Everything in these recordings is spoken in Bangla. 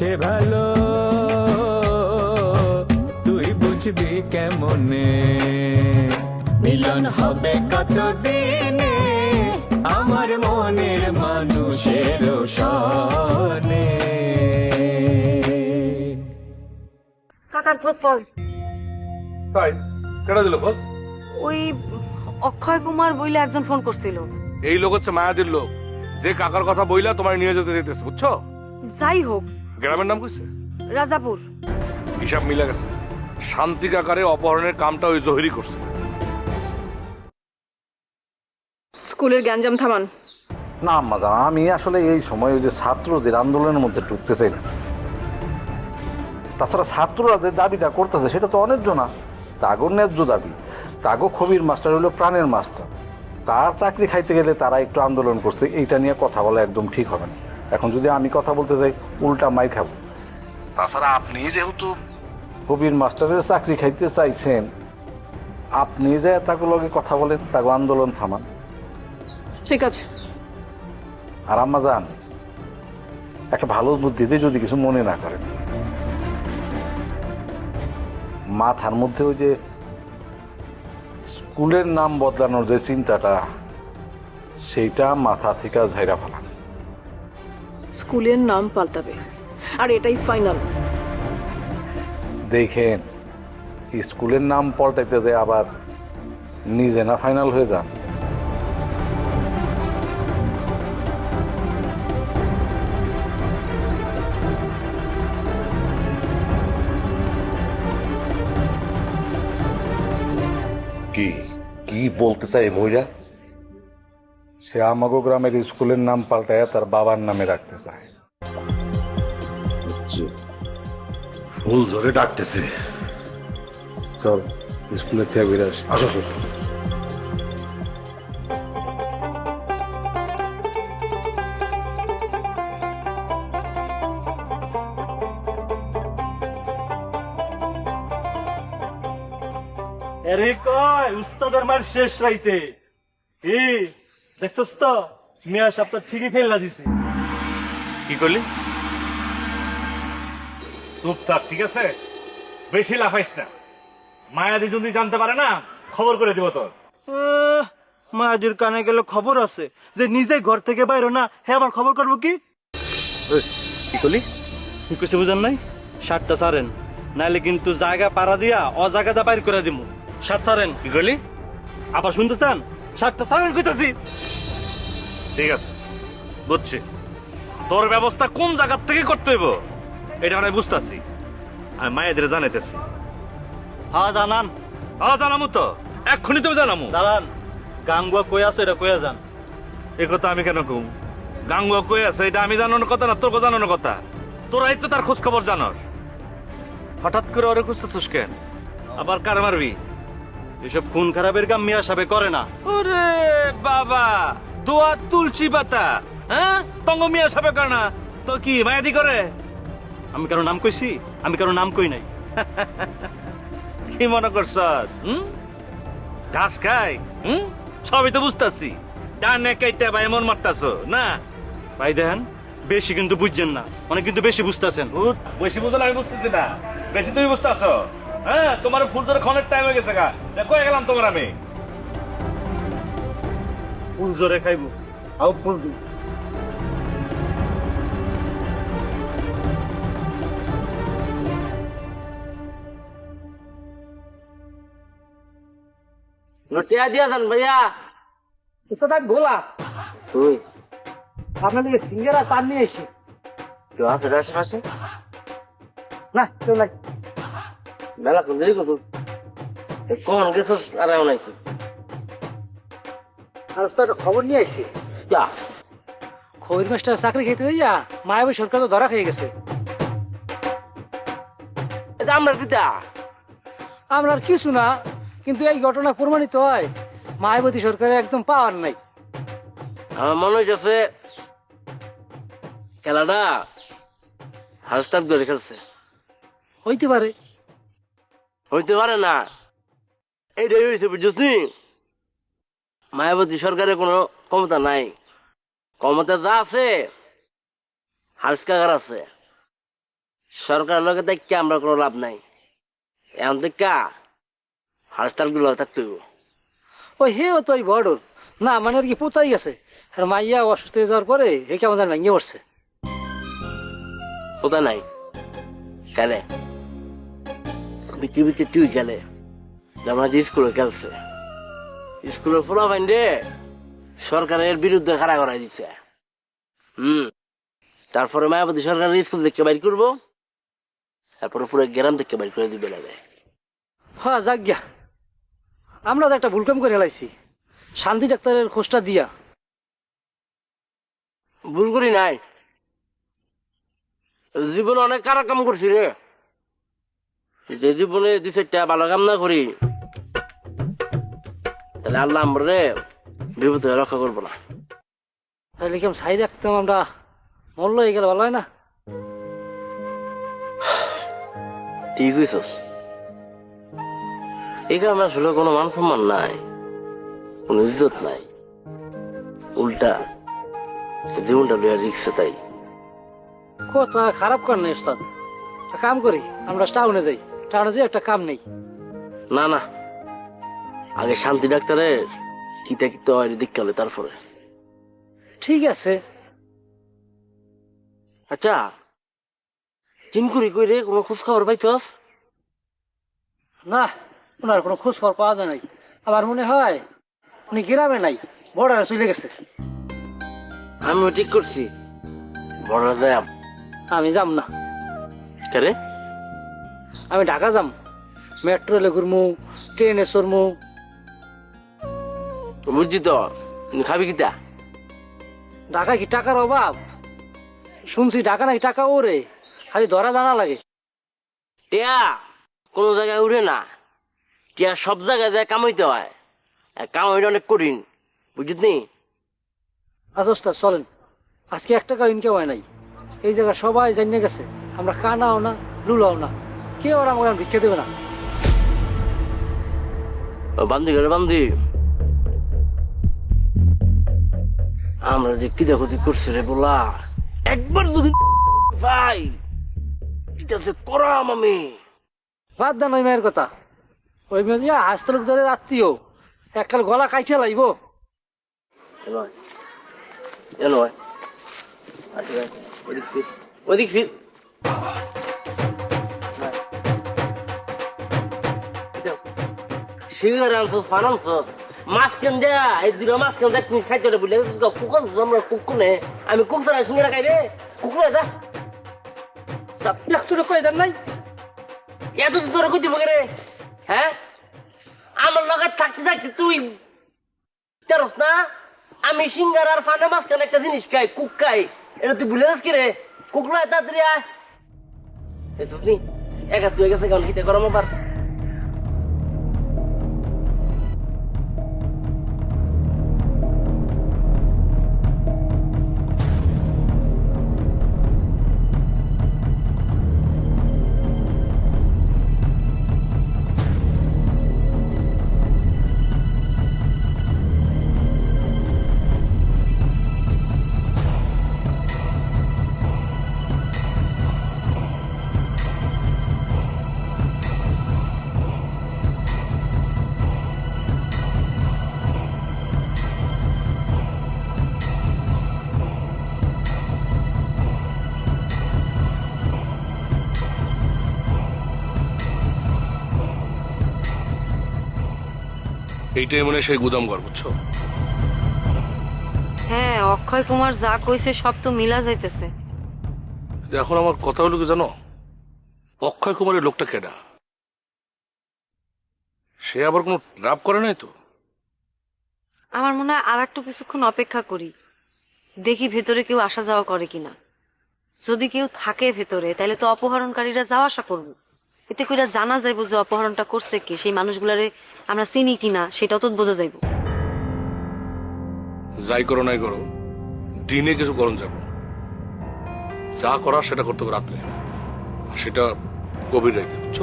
সে ভালো। তুই বুঝবি কেমনে? মিলন হবে কতদিনে? আমার মনের মানুষের সনে কাকার পাওয়া তাই? কেটা দিল বল ওই অক্ষয় কুমার বইলে একজন ফোন করছিল। এই লোক হচ্ছে মায়াদির লোক। যে কাকার কথা বইলা তোমার নিয়ে যেতে যেতেছে বুঝছ? যাই হোক গ্রামের নাম কইছে? রাজাপুর। হিসাব মিলে গেছে। শান্তি কাকারে অপহরণের কামটা ওই জহিরি করছে। স্কুলের গ্যাঞ্জাম থামান। না আম্মা জান আমি আসলে এই সময় ওই যে ছাত্রদের আন্দোলনের মধ্যে ঢুকতে চাই না। তাছাড়া ছাত্ররা যে দাবিটা করতেছে সেটা তো অনেক জনা তাগো ন্যায্য দাবি। তাগো খবির মাস্টার হলো প্রাণের মাস্টার। তার চাকরি খাইতে গেলে তারা একটু আন্দোলন করছে এইটা নিয়ে কথা বলা একদম ঠিক হবে না। এখন যদি আমি কথা বলতে যাই উল্টা মাই খাব। তাছাড়া আপনি যেহেতু কবির মাস্টারের চাকরি খাইতে চাইছেন আপনি যে তাকে লগে কথা বলেন তাকে আন্দোলন থামান। ঠিক আছে। আর আম্মা যান একটা ভালো বুদ্ধিতে যদি কিছু মনে না করেন। মাথার মধ্যে ওই যে স্কুলের নাম বদলানোর যে চিন্তাটা সেইটা মাথা থেকে ঝাইরা ফেলান স্কুলের নাম পাল্টাবে। আর এটাই ফাইনাল দেখেন স্কুলের নাম পাল্টাইতে যায় আবার নিজে না ফাইনাল হয়ে যান। কি? কি বলতে চাই মহিলা? সে আমাগো গ্রামের স্কুলের নাম পাল্টাইয়া তার বাবার নামে রাখতে চায়। ফুল ধরে ডাকতেছে। চল স্কুলের থেকে বেরো আসি। আসো আসো। এরে কয় উস্তাদের মার শেষ রাইতে। কি? দেখছস তো? মিয়া সপ্তাহ ঠিকই ফেললা দিছে। কি করলি? চুপ থাক ঠিক আছে? বেশি লাফাইস না। মায়াদি যদি জানতে পারে না খবর করে দিব তোর। মায়াদির কানে গেলে খবর আছে। যে নিজে ঘর থেকে বাইরে না হ্যাঁ আমার খবর করব কি? কি করলি? কি কিছু বুঝেন নাই? শার্টটা সারেন। নাইলে কিন্তু জায়গা পাড়া দিয়া অজায়গাটা বাইর করে দিমু। শার্ট সারেন। কি করলি? আবার শুনতে চান? শার্টটা সারেন কইতাছি ঠিক আছে বুঝছি। তোর ব্যবস্থা কোন জায়গার থেকে করতে হইব এটা আমি বুঝতেছি। আমি মায়েদের জানাইতেছি। হ্যাঁ জানান। আ জানামু তো। এক্ষুনি তুমি জানামু। দাঁড়ান গাঙ্গুয়া কই আছে এটা কইয়া যান। এ কথা আমি কেন কম? গাঙ্গুয়া কই আছে এটা আমি জানানোর কথা না তোর জানানোর কথা? তোরাই তো তার খোঁজ খবর জানস। হঠাৎ করে ওরে খুঁজতেছিস কেন? আবার কার মারবি? এসব খুন খারাপের কাম মিয়া সাবে করে না। ওরে বাবা দোয়া তুলসী পাতা হ্যাঁ? তঙ্গ মিয়া সাবে করে না। তো কি মায়াদি করে? আমি কারও নাম কইছি? আমি কারও নাম কই নাই? কি মনে করছ? হুম? ঘাস খাই হুম? সবই তো বুঝতাছি। ডানে কেটে ভাই মন মারতাছ না? ভাই দেখেন বেশি কিন্তু বুঝছেন না অনেক কিন্তু বেশি বুঝতেছেন। বেশি বুঝলে আমি বুঝতেছি না। বেশি তুমি বুঝতেছ? হ্যাঁ তোমার ফুল ধরে ক্ষণের টাইম হয়ে গেছে গা। কয়ে গেলাম তোমার আমি। ফুল জোরে খাইবো আও ফুল দিই টিয়া দিয়া যান ভাইয়া। কোথায় গোলা তুই আপনার দিকে সিঙ্গেরা তার নিয়ে এসি কেউ আছে আশেপাশে? না কেউ নাই বেলা কোন দেরি কত কোন গেছ আর এমন আইসি আর তো একটা খবর নিয়ে আইসি যা। খবির মাস্টার চাকরি খেতে দিয়া মায়াবী সরকার তো ধরা খেয়ে গেছে। এটা আমরা পিতা। আমরা আর কিছু না কিন্তু এই ঘটনা প্রমাণিত হয় মায়াবতী সরকারের একদম পাওয়ার নাই। আমার মনে হইতেছে খেলাটা হালস্তাদ ধরে খেলছে। হইতে পারে। হইতে পারে না। এইটাই হয়েছে বুঝছি মায়াবতী সরকারের কোনো ক্ষমতা নাই। ক্ষমতা যা আছে হালস্কাগার আছে। সরকারের লগে দেখতে আমরা কোনো লাভ নাই। এখন দেখা হালস্তারগুলো থাকতে ওই হে তো ওই বড় না মানে আর কি পোতাই গেছে। আর মাইয়া অসুস্থ হয়ে যাওয়ার পরে হে কেমন ভেঙে পড়ছে। পোতা নাই। কেন? পৃথিবীতে তুই যেমন আজ স্কুলে খেলছে স্কুলের ফোলা ফাইন্ডে সরকারের বিরুদ্ধে খাড়া করাই দিচ্ছে হুম তারপরে মায়াবতী সরকারের স্কুল থেকে বাইর করব তারপরে পুরো গ্রাম থেকে বাইর করে দিবে লাগে। হ্যাঁ যাক গিয়া। আমরা তো একটা ভুল কাম করে হেলাইছি শান্তি ডাক্তারের খোঁজটা দিয়া। ভুল করি নাই। জীবনে অনেক খারাপ কাম করছি রে। যে জীবনে দু চারটা ভালো কাম না করি তাহলে আল্লাহ আমরা বিপদ রক্ষা করব না। তাহলে কেমন সাই রাখতাম আমরা? মল্ল হয়ে গেলে ভালো হয় না? ঠিক হইছস এখানে আসলে কোনো মান সম্মান নাই কোনো ইজ্জত নাই। উল্টা জীবনটা লইয়া রিক্সে তাই। কথা খারাপ কর ওস্তাদ। কাম করি আমরা টাউনে যাই। টাউনে যাই একটা কাম নেই। না না। আগে শান্তি ডাক্তারের কিতা কিতা হয় দেখতে তারপরে। ঠিক আছে। আচ্ছা চিনকুরি কই রে কোনো খোঁজ খবর পাইছস? না ওনার কোনো খোঁজ খবর পাওয়া যায় নাই। আমার মনে হয় উনি গ্রামে নাই বর্ডারে চলে গেছে। আমিও ঠিক করছি বর্ডারে যাম আমি। যাম না। কে আমি ঢাকা যাম। মেট্রো রেলে ঘুরমু ট্রেনে চড়মু। বুঝছি তো খাবি কিতা? ঢাকা কি টাকার অভাব? শুনছি ঢাকা নাকি টাকা ওরে খালি ধরা জানা লাগে। টিয়া কোন জায়গায় উড়ে না। টিয়া সব জায়গায় যায় কামাইতে হয়। কামাইটা অনেক কঠিন বুঝলি আচ্ছা ওস্তাদ চলেন। আজকে এক টাকা ইনকাম হয় নাই। এই জায়গা সবাই জানিয়ে গেছে আমরা কানাও না লুলাও না। কেউ আর আমাকে ভিক্ষা দেবে না। বান্দি করে বান্দি। আমরা যে কি দেখো করছি রে বলা একবার যদি ভাই এটা সে করাম আমি। বাদ দেন ওই মেয়ের কথা। ওই মেয়ে দিয়া হাসতলুক ধরে আত্মীয় এককাল গলা কাইটে লাইব। এলো ওদিক ফির। ওদিক ফির। Singer আনছস fun আনছস। মাছ কেন যা? এই দুটো মাছ কেন যা? তুমি খাইতে বলে কুকুর আমরা কুকুনে আমি কুকুর সিঙ্গারা খাই রে। কুকুর দা একশো টাকা দেন নাই। এত তোরা কই দিব রে হ্যাঁ? আমার লগে থাকতে থাকতে তুই তেরস না? আমি সিঙ্গার আর ফানা মাছ কেন একটা জিনিস খাই, কুক খাই। এটা তুই ভুলে যাস কি রে? কুকুর তাড়াতাড়ি আয়। এসস নি? একা তুই গেছে কেমন হিতে গরম আবার এইটাই মনে সেই গুদাম ঘর বুঝছ? হ্যাঁ অক্ষয় কুমার যা কইছে সব তো মিলা যাইতেছে। এখন আমার কথা হলো কি জানো? অক্ষয় কুমারের লোকটা কেডা? সে আবার কোনো লাভ করে নাই তো? আমার মনে হয় আর একটু কিছুক্ষণ অপেক্ষা করি। দেখি ভেতরে কেউ আসা যাওয়া করে কিনা। যদি কেউ থাকে ভেতরে তাহলে তো অপহরণকারীরা যাওয়া আসা করব। এতে কইরা জানা যাইবো যে অপহরণটা করছে কে সেই মানুষগুলারে আমরা চিনি কিনা সেটাও তো বোঝা যাইবো। যাই করো নাই করো দিনে কিছু করণ যাব। যা করার সেটা করতে হবে রাত্রে। আর সেটা গভীর রাইতে। বুঝছ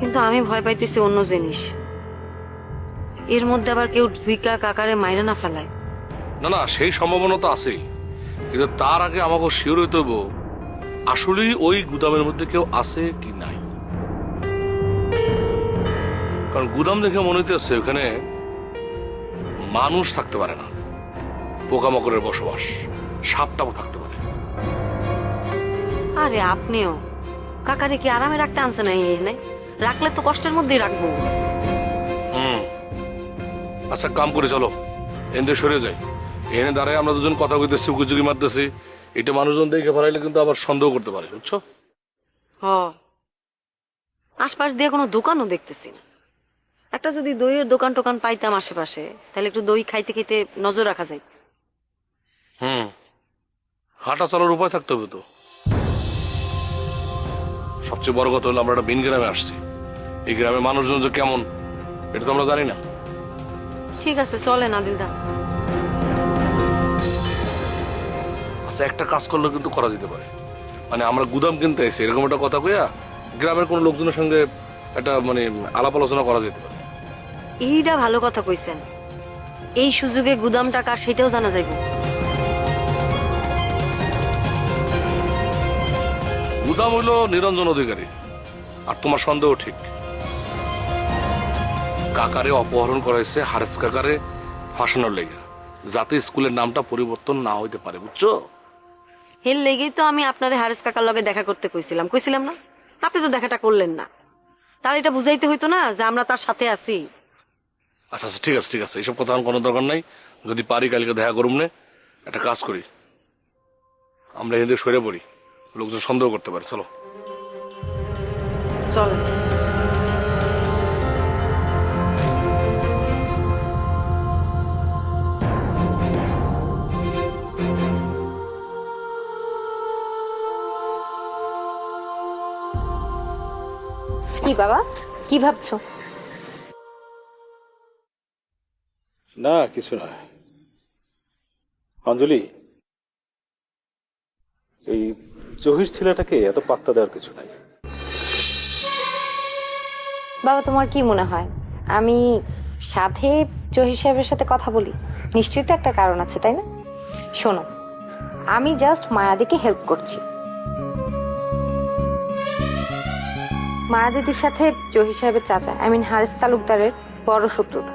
কিন্তু আমি ভয় পাইতেছি অন্য জিনিস। এর মধ্যে আবার কেউ ঢুইকা কাকারে মাইরা না ফেলায়। না না সেই সম্ভাবনা তো আছেই। কিন্তু তার আগে আমাকে শিওর হইতে হইব আসলেই ওই গুদামের মধ্যে কেউ আছে কি নাই? কারণ গুদাম দেখে মনে হইতেছে ওখানে মানুষ থাকতে পারে না। পোকামাকড়ের বসবাস সাপটাও থাকতে পারে। আরে আপনিও কাকারে কি আরামে রাখতে আনছে না এই নাই রাখলে তো কষ্টের মধ্যেই রাখব। হুম। আচ্ছা কাম করে চলো। এনদে সরে যাই। এনে দাঁড়ায় আমরা দুজন কথা কইতেছি উকুচুকি মারতেছি। এটা মানুষজন দেখে ফেলাইলে কিন্তু আবার সন্দেহ করতে পারে বুঝছ? হ। আশপাশ দিয়ে কোনো দোকানও দেখতেছি না। একটা যদি দইয়ের দোকান টোকান পাইতাম আশেপাশে তাহলে একটু দই খাইতে খাইতে নজর রাখা যায়। হুম। হাঁটা চলার উপায় থাকতে হবে তো। সবচেয়ে বড় কথা হলো আমরা একটা ভিন গ্রামে আসছি। এই গ্রামের মানুষজন যে কেমন এটা তো আমরা জানি না। ঠিক আছে চলে না আচ্ছা একটা কাজ করলে কিন্তু করা যেতে পারে। মানে আমরা গুদাম কিনতে এসে এরকম একটা কথা কইয়া গ্রামের কোনো লোকজনের সঙ্গে একটা মানে আলাপ আলোচনা করা যেতে পারে। এইটা ভালো কথা কইছেন। এই সুযোগে গুদাম টাকা সেটাও জানা যাইব। গুদাম হইল নিরঞ্জন অধিকারী আর তোমার সন্দেহ ঠিক। কাকারে অপহরণ করাইছে হারেজ কাকারে ফাঁসানোর লেগে। যাতে স্কুলের নামটা পরিবর্তন না হইতে পারে বুঝছ? হেল লেগেই তো আমি আপনার হারেস কাকার লগে দেখা করতে কইছিলাম। কইছিলাম না? আপনি তো দেখাটা করলেন না। তার এটা বুঝাইতে হইতো না যে আমরা তার সাথে আছি। আচ্ছা আচ্ছা ঠিক আছে ঠিক আছে। এইসব কথা আমার কোনো দরকার নাই। যদি পারি কালকে দেখা করুম নে। একটা কাজ করি। আমরা এদের সরে পড়ি। লোকজন সন্দেহ করতে পারে। চলো। চলে। কি বাবা? কি ভাবছ? না কিছু না। অঞ্জলি এই জহির ছেলেটাকে এত পাত্তা দেওয়ার কিছু নাই। বাবা তোমার কি মনে হয়? আমি সাথে জহির সাহেবের সাথে কথা বলি? নিশ্চয়ই তো একটা কারণ আছে তাই না? শোনো আমি জাস্ট মায়াদিকে হেল্প করছি। মায়াদিদির সাথে জহি সাহেবের চাচা আই মিন হারিস তালুকদারের বড় শত্রুটা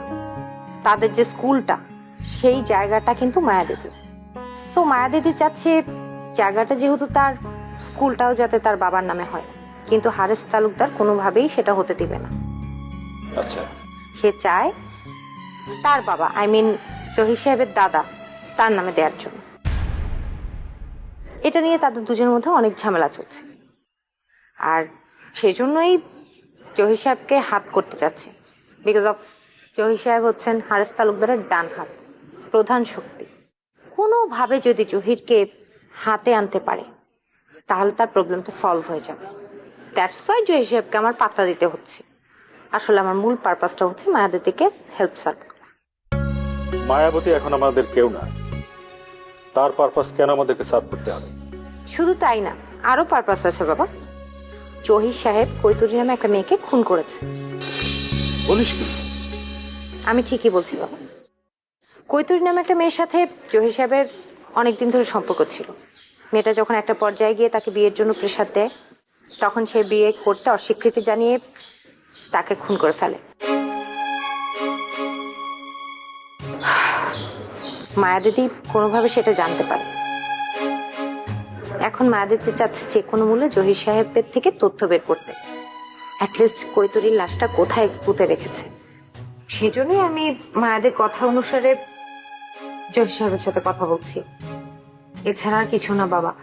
তাদের যে স্কুলটা সেই জায়গাটা কিন্তু মায়াদিদি সো মায়াদিদি চাচ্ছে জায়গাটা যেহেতু তার স্কুলটাও যাতে তার বাবার নামে হয়। কিন্তু হারেস তালুকদার কোনোভাবেই সেটা হতে দিবে না। আচ্ছা। সে চায় তার বাবা আই মিন জহি সাহেবের দাদা তার নামে দেওয়ার জন্য। এটা নিয়ে তাদের দুজনের মধ্যে অনেক ঝামেলা চলছে। আর সেই জন্যই জহির সাহেবকে হাত করতে চাচ্ছে। বিকজ অফ জহির সাহেব হচ্ছেন হারেস তালুকদারের ডান হাত প্রধান শক্তি। কোনোভাবে যদি জহিরকে হাতে আনতে পারে তাহলে তার প্রবলেমটা সলভ হয়ে যাবে। দ্যাটস ওয়াই জহির সাহেবকে আমার পাত্তা দিতে হচ্ছে। আসলে আমার মূল পারপাসটা হচ্ছে মায়াদিদিকে হেল্প সার্ভ মায়াবতী এখন আমাদের কেউ না। তার পারপাস কেন আমাদেরকে সার্ভ করতে হবে? শুধু তাই না আরও পারপাস আছে বাবা। জহির সাহেব কৈতুরি নামে একটা মেয়েকে খুন করেছে। বলিস কি? আমি ঠিকই বলছি বাবা। কৈতুরি নামে একটা মেয়ের সাথে জহির সাহেবের অনেকদিন ধরে সম্পর্ক ছিল। মেয়েটা যখন একটা পর্যায়ে গিয়ে তাকে বিয়ের জন্য প্রেশার দেয় তখন সে বিয়ে করতে অস্বীকৃতি জানিয়ে তাকে খুন করে ফেলে। মায়াদিদি কোনোভাবে সেটা জানতে পারে। এখন মায়াদিদি চাচ্ছে যে কোনো মূল্যে জহির সাহেবের থেকে তথ্য বের করতে। অ্যাটলিস্ট কৈতরীর লাশটা কোথায় পুঁতে রেখেছে? সেজন্যই আমি মায়াদের কথা অনুসারে জহির সাহেবের সাথে কথা বলছি। এছাড়া আর কিছু না, বাবা।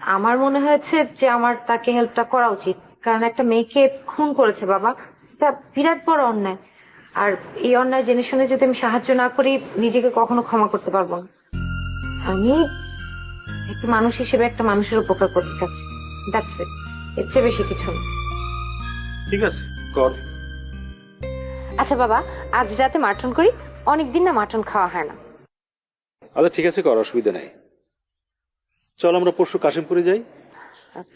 আমার মনে হয়েছে যে আমার তাকে হেল্পটা করা উচিত। কারণ একটা মেয়েকে খুন করেছে, বাবা। এটা বিরাট বড় অন্যায়। আর এই অন্যায় জেনে শুনে যদি আমি সাহায্য না করি, নিজেকে কখনো ক্ষমা করতে পারব না। আমি একটা মানুষ হিসেবে একটা মানুষের উপকার করতে চাচ্ছি। দ্যাটস ইট এর চেয়ে বেশি কিছু না। ঠিক আছে কর। আচ্ছা বাবা আজ রাতে মাটন করি। অনেকদিন না মাটন খাওয়া হয় না। আচ্ছা ঠিক আছে কর অসুবিধা নেই। চল আমরা পরশু কাশিমপুরে যাই।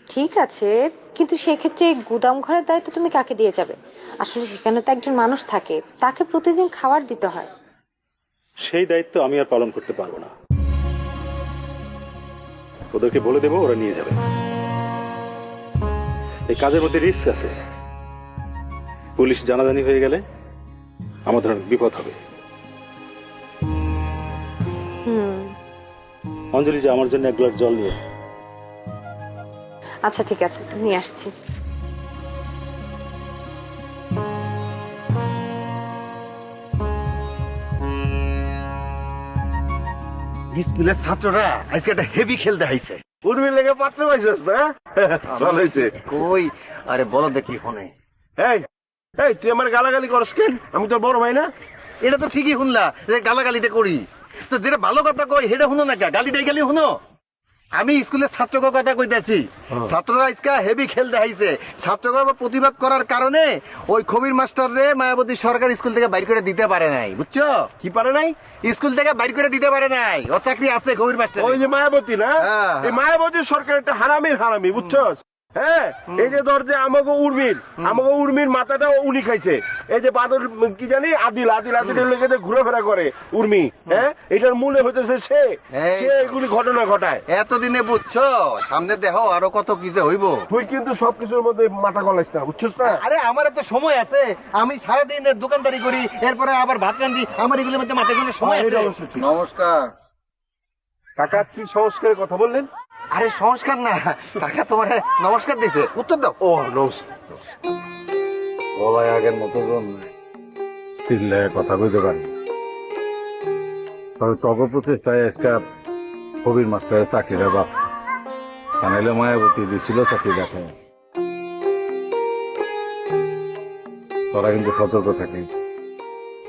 ঠিক আছে কিন্তু সেক্ষেত্রে গুদাম ঘরের দায়িত্ব তুমি কাকে দিয়ে যাবে? আসলে সেখানে তো একজন মানুষ থাকে তাকে প্রতিদিন খাবার দিতে হয়। সেই দায়িত্ব আমি আর পালন করতে পারব না। ওদেরকে বলে দেবো ওরা নিয়ে যাবে। এই কাজের মধ্যে রিস্ক আছে। পুলিশ জানাজানি হয়ে গেলে আমাদের অনেক বিপদ হবে। অঞ্জলি যে আমার জন্য এক গ্লাস জল নিয়ে। আচ্ছা ঠিক আছে নিয়ে আসছি। স্কুলের ছাত্ররা আজকে একটা হেভি খেলতে আইছে উর্মি লেগে পাত্র পাইছিস না? ভালো হয়েছে। কই? আরে বলো দেখি ফোনে এই এই তুই আমার গালাগালি করস কেন? আমি তোর বড় ভাই না? এটা তো ঠিকই শুনলা যে গালাগালিটা করি। তো যেটা ভালো কথা কই সেটা শুনো না কে? গালি দেই গালি শুনো। আমি স্কুলের ছাত্রকে কথা কইতেছি। ছাত্ররা আজকে হেভি খেল দেখাইছে। ছাত্রকে প্রতিবাদ করার কারণে ওই খবির মাস্টার রে মায়াবতী সরকার স্কুল থেকে বাইর করে দিতে পারে নাই বুঝছ? কি পারে নাই? স্কুল থেকে বাইর করে দিতে পারে নাই। ও চাকরি আছে খবির মাস্টার ওই যে মায়াবতী না? হ্যাঁ, এই মায়াবতী সরকার একটা হারামির হারামি বুঝছস হ্যাঁ এই যে ধর যে আমাকে উর্মির আমাকে উর্মির মাথাটা উনি খাইছে। এই যে বাদর কি জানি আদিল আদিল আদিলের লেগে যে ঘোরাফেরা করে উর্মি হ্যাঁ? এটার মূলে হইতেছে সে। সে এগুলি ঘটনা ঘটায়। এতদিনে বুঝছ? সামনে দেখো আরও কত কি যে হইব? তুই কিন্তু সবকিছুর মধ্যে মাথা গলাইস না বুঝছস না? আরে আমার তো সময় আছে। আমি সারাদিন দোকানদারি করি এরপরে আবার ভাত রান্ধি। আমার এগুলোর মধ্যে মাথায় কোনো সময় হ্যাঁ, আছে। নমস্কার। কাকা কি সংস্কারের কথা বললেন? আরে সংস্কার না। কাকা তোমার নমস্কার দিছে। উত্তর দাও। ও নমস্কার আগের মতো কথা কইতে পারি তবে প্রচেষ্টায় আজকে কবির মাস্টারের চাকরিটা বাপ কানাইলে মায়াবতী দিছিল চাকরি দেখে। তোরা কিন্তু সতর্ক থাকি।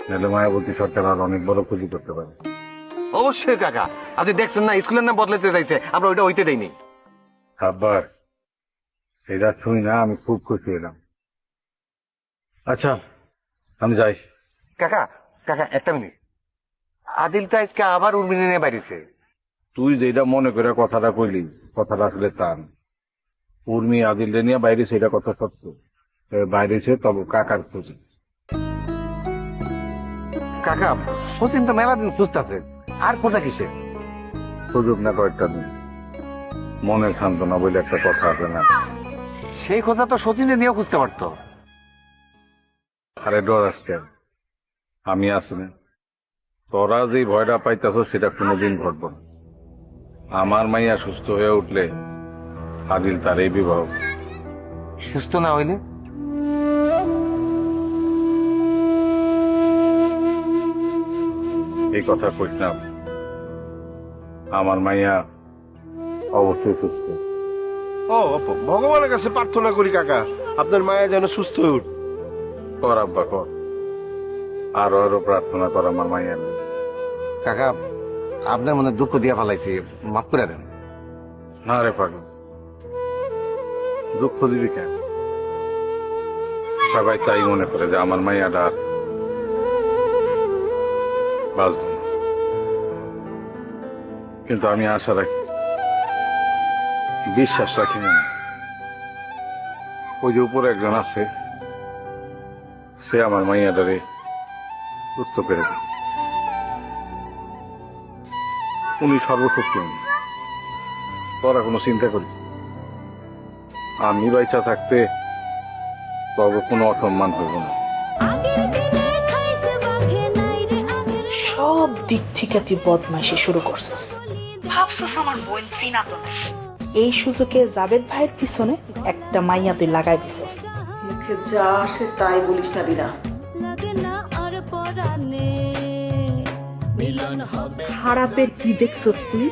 নাহলে মায়াবতী সরকার আর অনেক বড় ক্ষতি করতে পারে। অবশ্যই কাকা। আপনি দেখছেন না স্কুলের নাম বদলাতে চাইছে আমরা ওইটা হইতে দেইনি। আব্বার এটা শুনি না আমি খুব খুশি হলাম। আচ্ছা আমি যাই। কাকা কাকা একটা মিনিট। আদিল তো আজকে আবার উর্মিনে নিয়ে বাইরেছে। তুই যেটা মনে করে কথাটা কইলি কথাটা আসলে তা না। উর্মি আদিল নিয়ে বাইরে সেটা কথা সত্য। বাইরে সে তবে কাকার খুঁজে। কাকা সচিন তো মেলা দিন খুঁজতেছে। আর খোঁজা কিসে সুযোগ না কয়েকটা দিন মনের সান্ত্বনা বলে একটা কথা আছে না? সেই খোঁজা তো সচিনে নিয়েও খুঁজতে পারতো। আরে ডর আজকে। আমি আছি না। তোরা যে ভয়টা পাইতেছ সেটা কোনোদিন ঘটব না। আমার মাইয়া সুস্থ হয়ে উঠলে আদিল তার এই বিবাহ। সুস্থ না হইলে? এই কথা কইস না। আমার মাইয়া অবশ্যই সুস্থ। ও ভগবানের কাছে প্রার্থনা করি কাকা। আপনার মায়া যেন সুস্থ হয়ে উঠে। কর আব্বা কর। আরও আরও প্রার্থনা কর আমার মাইয়া কাকা আপনার মনে দুঃখ দিয়া ফেলাইছি মাফ করে দেন। না রে পাগল। দুঃখ দিবি কেন? সবাই তাই মনে করে যে আমার মাইয়াটা বাঁচব। না কিন্তু আমি আশা রাখি, বিশ্বাস রাখি না। ওই যে উপরে একজন আছে, সে আমার মাইয়াটারে সুস্থ করে দেবে। উনি সর্বশক্তিমান। তোরা কোনো চিন্তা করি আমি বাইচা থাকতে তবে কোনো অসম্মান হইব না। সব দিক থেকে তুই বদমাইশি শুরু করছিস। ভাবছিস আমার বোন ফিনা তো। এই সুযোগে জাবেদ ভাইয়ের পিছনে একটা মাইয়া তুই লাগাই দিছিস। মুখে যা আসে তাই বলিস না দিনা। হারাপের না আর পরানে মিলন খারাপের কি দেখছস তুই?